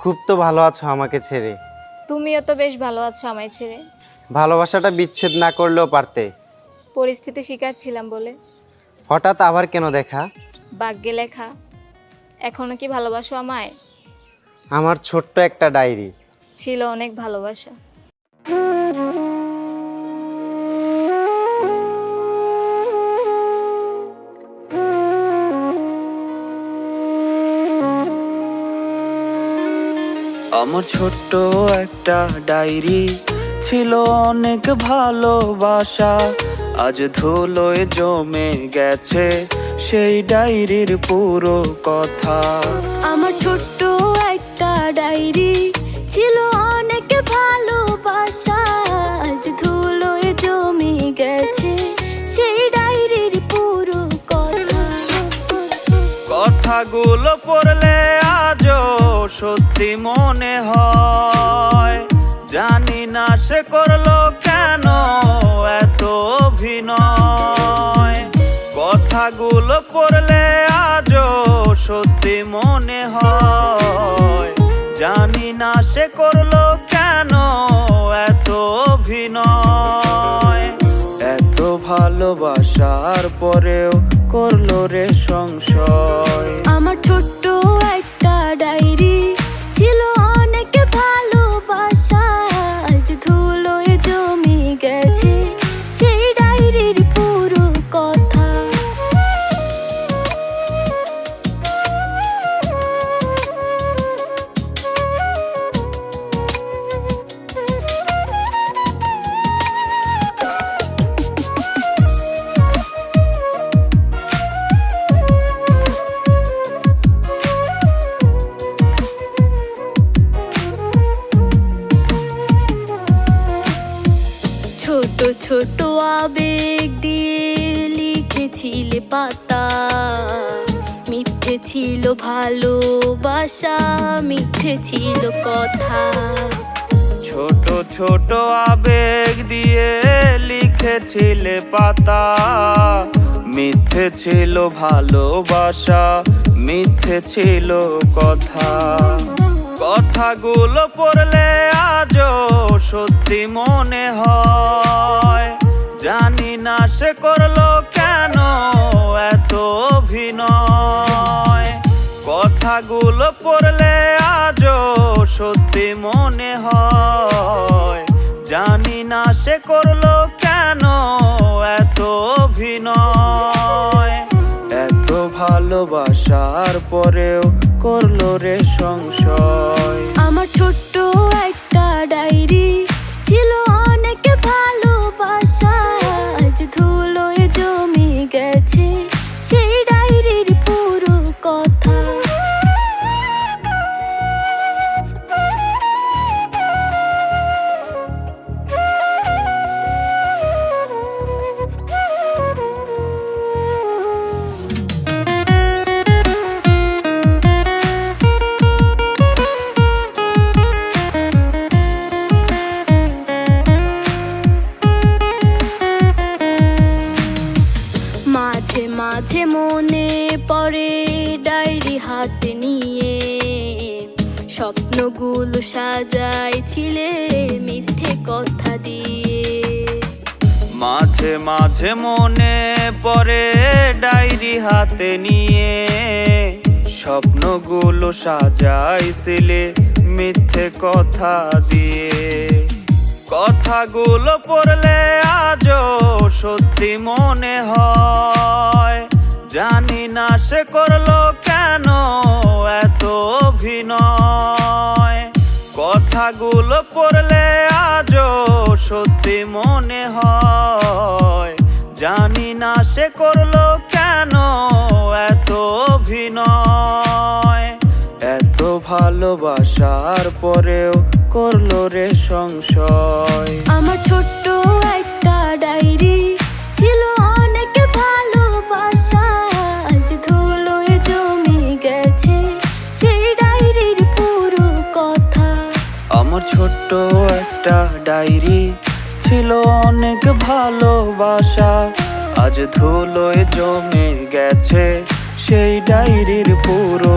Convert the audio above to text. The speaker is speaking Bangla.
খুব তো ভালো আছো আমাকে ছেড়ে। তুমিও তো বেশ ভালো আছো আমায় ছেড়ে। ভালোবাসাটা বিচ্ছেদ না করলেও পারতে। পরিস্থিতি শিকার ছিলাম বলে। হঠাৎ আবার কেন দেখা? বাগ্যে লেখা। এখনও কি ভালোবাসো আমায়? আমার ছোট্ট একটা ডায়েরি। ছিল অনেক ভালোবাসা। আমার ছোট্ট একটা ডায়েরি ছিল অনেক ভালোবাসা। আজ ধুলোয় জমে গেছে সেই ডায়েরির পুরো কথা। আমার ছোট্ট একটা ডায়েরি ছিল অনেক ভালোবাসা। আজ ধুলোয় জমে গেছে সেই ডায়েরির পুরো কথা। কথাগুলো পড়লে আজও সত্যি মনে হয়। জানি না সে করল কেন এত অভিনয়। কথাগুলো পড়লে আজও সত্যি মনে হয়। জানি না সে করল কেন এত অভিনয়। এত ভালোবাসার পরেও করল রে সংশয়। আমার ছোট্ট ছোট ছোট আবেগ দিয়ে লিখেছিলে পাতা। মিথ্যে ছিল ভালোবাসা, মিথ্যে ছিল কথা। ছোট ছোট আবেগ দিয়ে লিখেছিলে পাতা। মিথ্যে ছিল ভালোবাসা, মিথ্যে ছিল কথা। কথাগুলো পড়লে আজও সত্যি মনে হয়। জানি না সে করল কেন এত অভিনয়। কথাগুলো পড়লে আজও সত্যি মনে হয়। জানি না সে করল কেন এত অভিনয়। এত ভালোবাসার পরেও করল রে সংশয়। মাঝে মাঝে মনে পড়ে ডায়েরি হাতে নিয়ে। স্বপ্নগুলো সাজাইছিলে মিথ্যে কথা দিয়ে। মাঝে মাঝে মনে পড়ে ডায়েরি হাতে নিয়ে। স্বপ্নগুলো সাজাইছিলে মিথ্যে কথা দিয়ে। কথাগুলো পড়লে আজও সত্যি মনে হয়। জানি না সে করল কেন এত অভিনয়। কথাগুলো পড়লে আজও সত্যি মনে হয়। জানি না সে করল কেন এত অভিনয়। এত ভালোবাসার পরেও করল রে সংশয়। আমার ছোট্ট একটা ডায়েরি আমার ছোট্ট একটা ডায়েরি ছিল অনেক ভালোবাসা। আজ ধুলোয় জমে গেছে সেই ডায়েরির পুরো